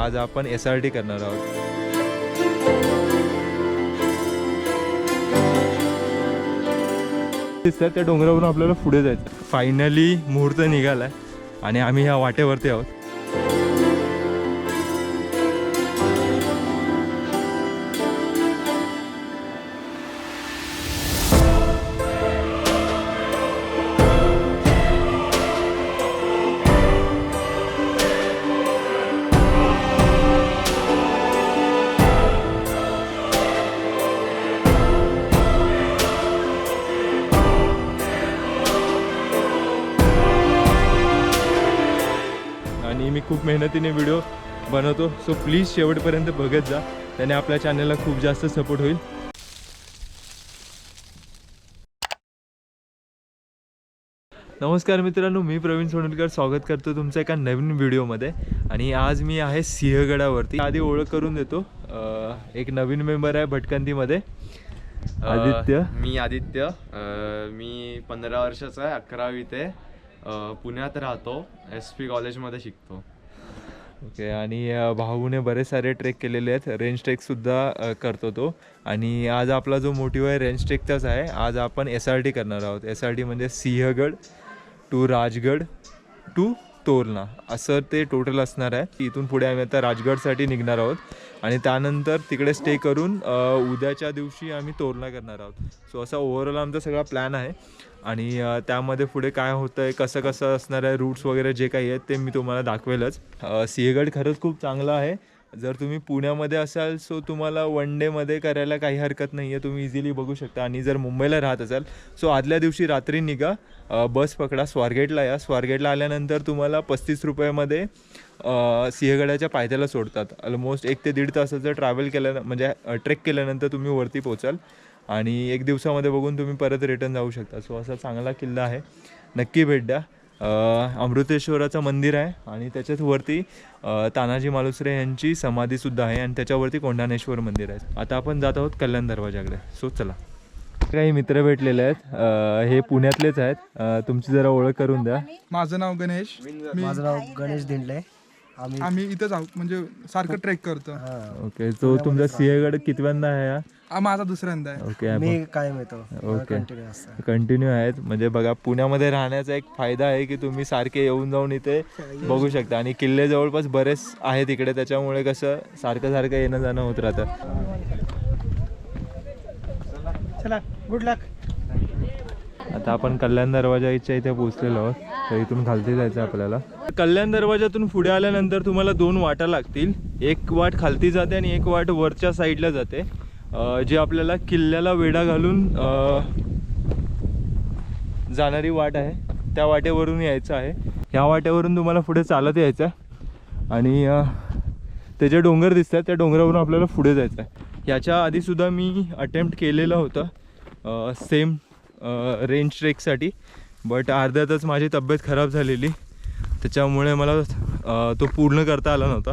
आज आपण S R T करणार आहोत. दिसतात त्या डोंगरावरून आपल्याला पुढे जायचं. फायनली मुहूर्त निघालाय आणि आम्ही ह्या वाटेवरती आहोत. मेहनतीने व्हिडिओ बनवतो. सो प्लीज शेवटपर्यंत बघत जा. त्याने आपल्या चॅनलला खूप जास्त सपोर्ट होईल. नमस्कार मित्रांनो मी प्रवीण सोनलकर. स्वागत करतो तुमचं एका नवीन व्हिडिओमध्ये आणि आज मी आहे सिंहगडावरती. आधी ओळख करून देतो. एक नवीन मेंबर आहे भटकंतीमध्ये. आदित्य. मी आदित्य. मी पंधरा वर्षाचा आहे अकरावी ते अ, पुण्यात राहतो. एस पी कॉलेजमध्ये शिकतो. ओके आणि भाऊने बरेच सारे ट्रेक केलेले आहेत. रेंज ट्रेकसुद्धा करतो तो. आणि आज आपला जो मोटिव्ह आहे रेंज ट्रेकचाच आहे. आज आपण एस आर टी करणार आहोत. एस आर टी म्हणजे सिंहगड टू राजगड टू तोरणा असं ते टोटल असणार आहे. इथून पुढे आम्ही आता राजगडसाठी निघणार आहोत. आणि त्यानंतर तिकडे स्टे करून उद्याच्या दिवशी आम्ही तोरणा करणार आहोत. सो असा ओव्हरऑल आमचा सगळा प्लॅन आहे. आणि त्यामध्ये पुढे काय होतं आहे कसं कसं असणार आहे रूट्स वगैरे जे काही आहेत ते मी तुम्हाला दाखवेलच. सिंहगड खरंच खूप चांगलं आहे. जर तुम्ही पुण्यामध्ये असाल सो तुम्हाला वन डेमध्ये करायला काही हरकत नाही आहे तुम्ही इझिली बघू शकता. आणि जर मुंबईला राहत असाल सो आदल्या दिवशी रात्री निघा. बस पकडा स्वारगेटला या. स्वारगेटला आल्यानंतर तुम्हाला पस्तीस रुपयामध्ये सिंहगडाच्या पायथ्याला सोडतात. ऑलमोस्ट एक ते दीड तासाचं ट्रॅव्हल केल्या म्हणजे ट्रेक केल्यानंतर तुम्ही वरती पोचाल आणि एक दिवसामध्ये बघून तुम्ही परत रिटर्न जाऊ शकता. सो असा चांगला किल्ला आहे. नक्की भेट द्या. अमृतेश्वराचं मंदिर आहे आणि त्याच्याच वरती तानाजी मालुसरे यांची समाधीसुद्धा आहे आणि त्याच्यावरती कोंढाणेश्वर मंदिर आहे. आता आपण जात आहोत कल्याण दरवाजाकडे. सो चला. काही मित्र भेटलेले आहेत. हे पुण्यातलेच आहेत. तुमची जरा ओळख करून द्या. माझं नाव गणेश. मी माझं नाव गणेश दिंडले. आम्ही आम्ही इथंच आहोत म्हणजे सारखं ट्रेक करतो. हा. ओके सो तुमचा सिंहगड कितव्यांदा आहे हा? हा माझा दुसऱ्यांदा आहे. ओके मी कायम येतो. ओके. कंटिन्यू असतं. कंटिन्यू आहेत. म्हणजे बघा पुण्यामध्ये राहण्याचा एक फायदा आहे की तुम्ही सारखे येऊन जाऊन इथे बघू शकता. आणि किल्ले जवळपास बरेच आहेत इकडे त्याच्यामुळे कसं सारखं सारखं येणं जाणं होत राहतं. चला गुड लक. आता आपण कल्याण दरवाजाच्या इथे पोहोचलेलो आहोत. तर इथून खालती जायचं आपल्याला. कल्याण दरवाजातून पुढे आल्यानंतर तुम्हाला दोन वाटा लागतील. एक वाट खालती जाते आणि एक वाट वरच्या साईडला जाते. जे जी आपल्याला किल्ल्याला वेढा घालून जाणारी वाट आहे त्या वाटेवरून यायचं आहे. ह्या वाटेवरून तुम्हाला पुढे चालत यायचं आहे. आणि ते जे डोंगर दिसतात त्या डोंगरावरून आपल्याला पुढे जायचं आहे. याच्या आधीसुद्धा मी अटेम्प्ट केलेलं होतं. सेम रेंज ट्रेकसाठी बट अर्ध्यातच माझी तब्येत खराब झालेली. त्याच्यामुळे मला तो पूर्ण करता आला नव्हता.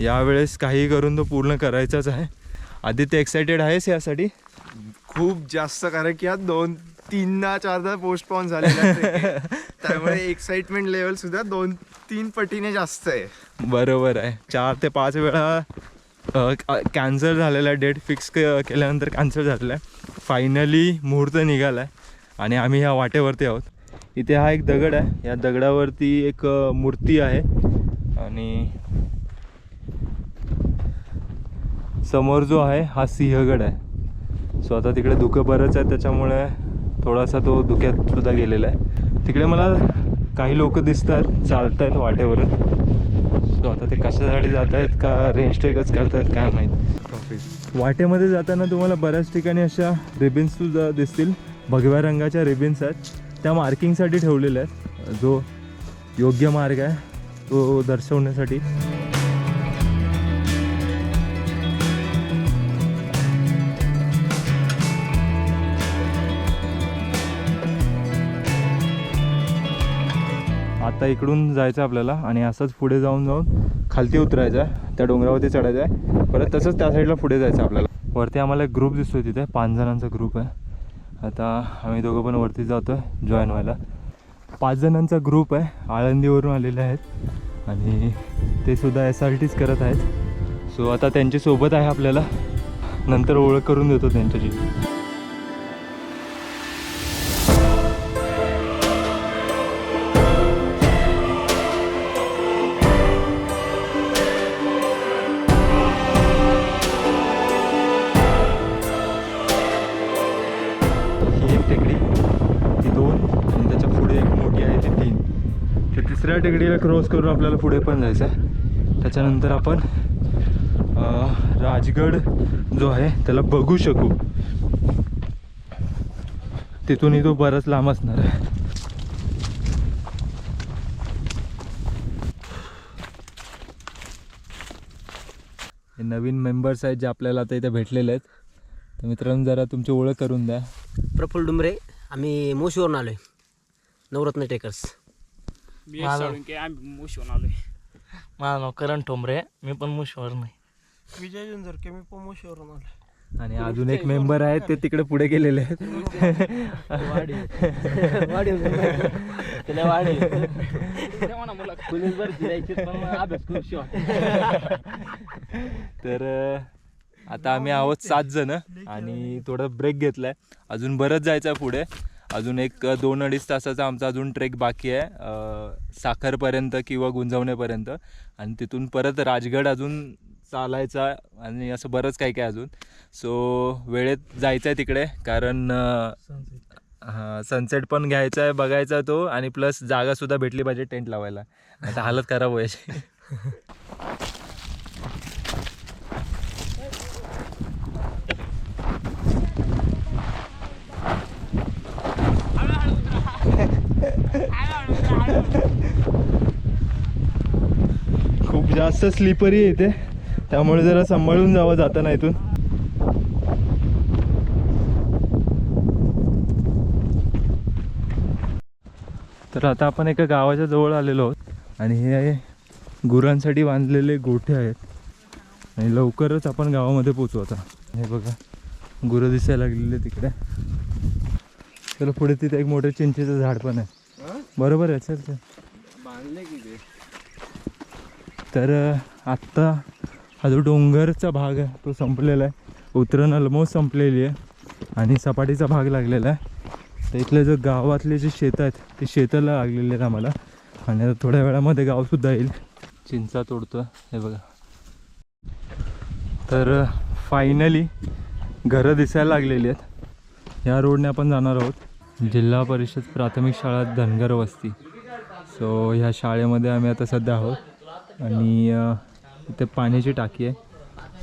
यावेळेस काही करून तो पूर्ण करायचाच आहे. आधी ते एक्सायटेड आहेस यासाठी? खूप जास्त कारण की आज दोन तीनदा चारदा पोस्टपॉन trek. त्यामुळे एक्साइटमेंट लेवल सुद्धा दोन तीन पटीने जास्त आहे. बरोबर आहे. चार ते पाच वेळा कॅन्सल झालेला आहे. डेट फिक्स केल्यानंतर कॅन्सल झालेला आहे. फायनली मुहूर्त निघाला आहे. आणि आम्ही ह्या वाटेवरती आहोत. इथे हा एक दगड आहे. या दगडावरती एक मूर्ती आहे. आणि समोर जो आहे हा सिंहगड आहे. सो आता तिकडे धुकं बरंच आहे. त्याच्यामुळे थोडासा तो धुक्यात सुद्धा गेलेला आहे. तिकडे मला काही लोक दिसतात चालत आहेत वाटेवरून. सो आता ते कशासाठी जात आहेत का रेंज टेकच करतायत काय माहीत. वाटेमध्ये जाताना तुम्हाला बऱ्याच ठिकाणी अशा रिबिन्स सुद्धा दिसतील. भगव्या रंगाच्या रिबिन्स आहेत. त्या मार्किंगसाठी ठेवलेल्या आहेत. जो योग्य मार्ग आहे तो दर्शवण्यासाठी. आता इकडून जायचं आपल्याला आणि असंच पुढे जाऊन जाऊन खालती उतरायचं आहे. त्या डोंगरावरती चढायचं आहे. परत तसंच त्या साईडला पुढे जायचं आपल्याला. वरती आम्हाला एक ग्रुप दिसतोय तिथे. पाच जणांचा ग्रुप आहे. आता आम्ही दोघं पण वरती जातो आहे जॉईन व्हायला. पाच जणांचा ग्रुप आहे आळंदीवरून आलेले आहेत. आणि ते सुद्धा एस आर टीच करत आहेत. सो आता त्यांच्यासोबत आहे आपल्याला. नंतर ओळख करून देतो त्यांच्याशी. टेकडीला क्रॉस करून आपल्याला पुढे पण जायचं आहे. त्याच्यानंतर आपण राजगड जो आहे त्याला बघू शकू. तिथूनही तो बराच लांब असणार आहे. हे नवीन मेंबर्स आहेत जे आपल्याला आता इथे भेटलेले आहेत. तर मित्रांनो जरा तुमची ओळख करून द्या. प्रफुल्ल डुमरे आम्ही मोशीवरून आहे नवरत्न टेकर्स मी सोडून आम्ही मुशवून आलोय. माझं नाव करण ठोंबरे मी पण मुशवर नाही. विजय जुंजरके मी पोमोशीवरून आलो आणि अजून एक मेंबर आहेत ते तिकडे पुढे गेलेले आहेत. तर अं, आता आम्ही आहोत सात जण आणि थोडं ब्रेक घेतलाय. अजून बरंच जायचं आहे पुढे. अजून एक दोन अडीच तासाचा आमचा अजून ट्रेक बाकी आहे साखरपर्यंत किंवा गुंजवणेपर्यंत. आणि तिथून परत राजगड अजून चालायचा आणि असं बरंच काही काय अजून. सो वेळेत जायचं आहे तिकडे कारण हां सनसेट पण घ्यायचा आहे बघायचा तो आणि प्लस जागासुद्धा भेटली पाहिजे टेंट लावायला. आता हालत खराब व्हायची खूप जास्त स्लिपरी येते त्यामुळे जरा सांभाळून जावं जाताना इथून. तर आता आपण एका गावाच्या जवळ आलेलो आहोत. आणि हे गुरांसाठी बांधलेले गोठे आहेत. आणि लवकरच आपण गावामध्ये पोचू आता. हे बघा गुरं दिसायला लागलेले तिकडे. चला पुढे तिथे एक मोठं चिंचेचं झाड पण आहे. बरोबर आहे चल चल. तर अं, आत्ता हा जो डोंगरचा भाग आहे तो संपलेला आहे. उतरण ऑलमोस्ट संपलेली आहे. आणि सपाटीचा भाग लागलेला आहे. तर इथले जो गावातले जे शेत आहेत ते शेताला लागलेले आहेत आम्हाला. आणि आता थोड्या वेळामध्ये गावसुद्धा येईल. चिंचा तोडतो हे बघा. तर फायनली घरं दिसायला लागलेली आहेत. या रोडने आपण जाणार आहोत. जिल्हा परिषद प्राथमिक शाळा धनगर वस्ती. सो ह्या शाळेमध्ये आम्ही आता सध्या आहोत. आणि इथे पाण्याची टाकी आहे.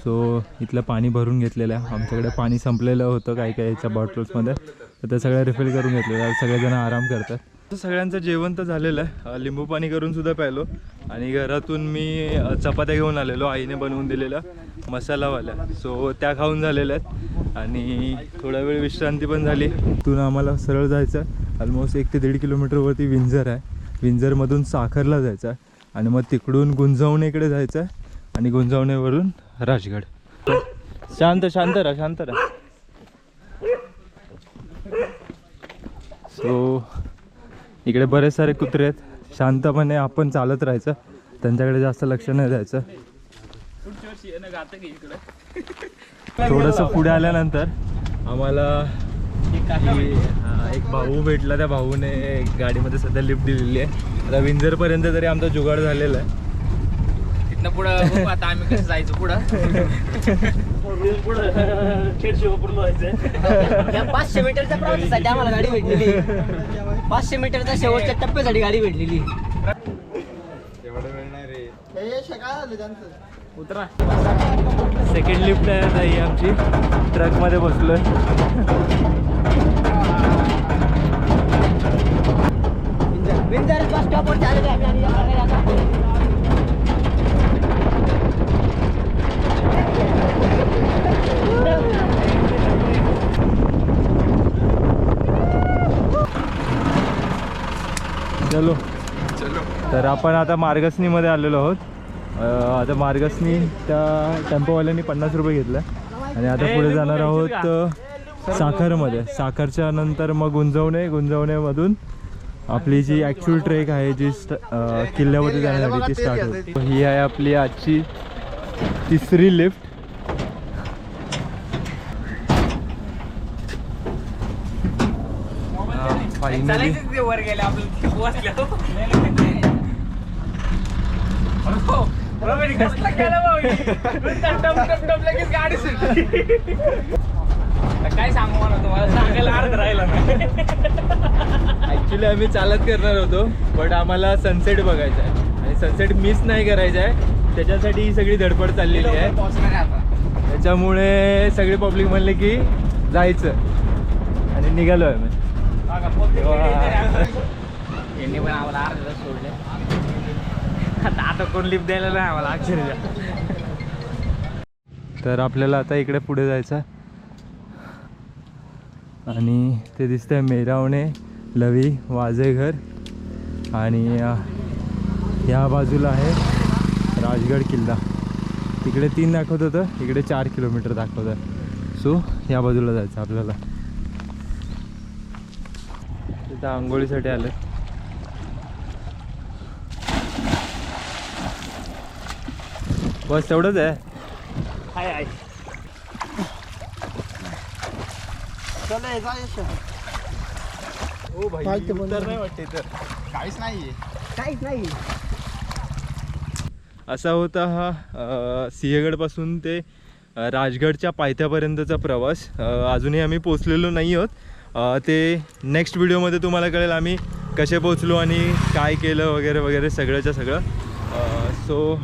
सो इथलं पाणी भरून घेतलेलं आहे. आमच्याकडे पाणी संपलेलं होतं काही काही याच्या बॉटल्समध्ये तर ते सगळं रिफिल करून घेतलेलं आहे. सगळेजण आराम करतात. आता सगळ्यांचं जेवण तर झालेलं आहे. लिंबू पाणी करून सुद्धा प्यायलो. आणि घरातून मी चपात्या घेऊन आलेलो आईने बनवून दिलेल्या मसालावाल्या. सो त्या खाऊन झालेल्या आहेत. आणि थोडा वेळ विश्रांती पण झाली. तिथून आम्हाला सरळ जायचं आहे. ऑलमोस्ट एक ते दीड किलोमीटरवरती विंझर आहे. विंझरमधून साखरला जायचं आहे. आणि मग तिकडून गुंजवणेकडे जायचं आहे. आणि गुंजवणेवरून राजगड. शांत शांत राहा शांत राहा. सो इकडे बरेच सारे कुत्रे आहेत. शांतपणे आपण चालत राहायचं. त्यांच्याकडे जास्त लक्ष नाही द्यायचं. थोडंसं पुढे आल्यानंतर आम्हाला एक भाऊ भेटला. त्या भाऊने गाडीमध्ये सध्या लिफ्ट दिलेली आहे. आता विंजरपर्यंत तरी आमचा जुगाड झालेला आहे. तिथनं पुढं आता आम्ही कसं जायचं पुढं. या पाचशे मीटरच्या प्रवासासाठी आम्हाला गाडी भेटलेली. पाचशे मीटरच्या शेवटच्या टप्प्यासाठी गाडी भेटलेली. सेकंड लिफ्ट आहे आता ही आमची. ट्रकमध्ये बसलोय. विंजर बस स्टॉपवर चालले आम्ही आणि या प्रकारे आता चलो तर आपण आता मार्गसनीमध्ये आलेलो आहोत. आता मार्गसनी त्या टेम्पोवाल्यांनी पन्नास रुपये घेतलं. आणि आता पुढे जाणार आहोत साखरमध्ये. साखरच्या नंतर मग गुंजवणे गुंजवणेमधून आपली जी ॲक्च्युअल ट्रेक आहे जी स्ट किल्ल्यावरती जाण्यासाठी ती स्टार्ट होते ही आहे आपली आजची तिसरी लिफ्ट फायनली वर गेले आपलं बसल्या गाडी सुटली काय सांगू मला तुम्हाला सांगायला अर्ध राहिला नाही ॲक्च्युली आम्ही चालत करणार होतो बट आम्हाला सनसेट बघायचा आहे. आणि सनसेट मिस नाही करायचा आहे. त्याच्यासाठी ही सगळी धडपड चाललेली आहे. त्याच्यामुळे सगळे पब्लिक म्हणले की जायचं. आणि निघालो आहे मी यांनी पण आम्हाला अर्धा सोडले. आता आता कोण लिफ्ट द्यायला नाही आम्हाला अक्षरशः तर आपल्याला आता इकडे पुढे जायचं आणि ते दिसतंय मेरावणे लवी वाजेघर आणि ह्या बाजूला आहे राजगड किल्ला. तिकडे तीन दाखवत होतं इकडे चार किलोमीटर दाखवत आहे. सो या बाजूला जायचं आपल्याला. तिथं आंघोळीसाठी आलं बस तेवढंच आहे. हाय हाय. चला जा यश ओ भाई. उतर नाही वाटते तर काहीच नाहीये. काहीच नाही असा होता हा सिंहगडपासून ते राजगडच्या पायथ्यापर्यंतचा प्रवास. अजूनही आम्ही पोचलेलो नाही आहोत. ते नेक्स्ट व्हिडिओमध्ये तुम्हाला कळेल आम्ही कसे पोचलो आणि काय केलं वगैरे वगैरे सगळंच्या सगळं. सो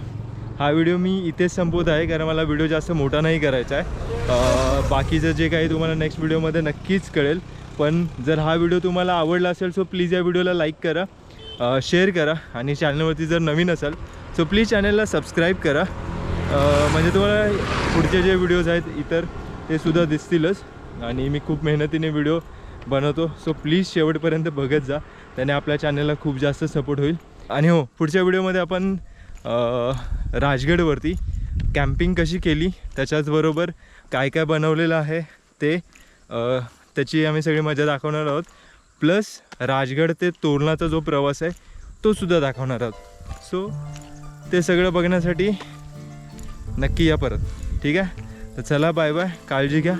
हा व्हिडिओ मी इथेच संपवत आहे कारण मला व्हिडिओ जास्त मोठा नाही करायचा आहे. बाकीचं जे काही तुम्हाला नेक्स्ट व्हिडिओमध्ये नक्कीच कळेल. पण जर हा व्हिडिओ तुम्हाला आवडला असेल सो प्लीज या व्हिडिओला लाईक करा शेअर करा आणि चॅनलवरती जर नवीन असाल सो प्लीज चॅनलला सबस्क्राईब करा. म्हणजे तुम्हाला पुढचे जे व्हिडिओज आहेत इतर ते सुद्धा दिसतीलच. आणि मी खूप मेहनतीने व्हिडिओ बनवतो सो प्लीज शेवटपर्यंत बघत जा. त्याने आपल्या चॅनलला खूप जास्त सपोर्ट होईल. आणि हो पुढच्या व्हिडिओमध्ये आपण राजगडवरती कॅम्पिंग कशी केली? त्याच्याचबरोबर काय काय बनवलेलं आहे ते त्याची आम्ही सगळी मजा दाखवणार आहोत. प्लस राजगड ते तोरणाचा जो प्रवास आहे तो सुद्धा दाखवणार आहोत. सो ते सगळं बघण्यासाठी नक्की या परत. ठीक आहे? तर चला बाय बाय. काळजी घ्या.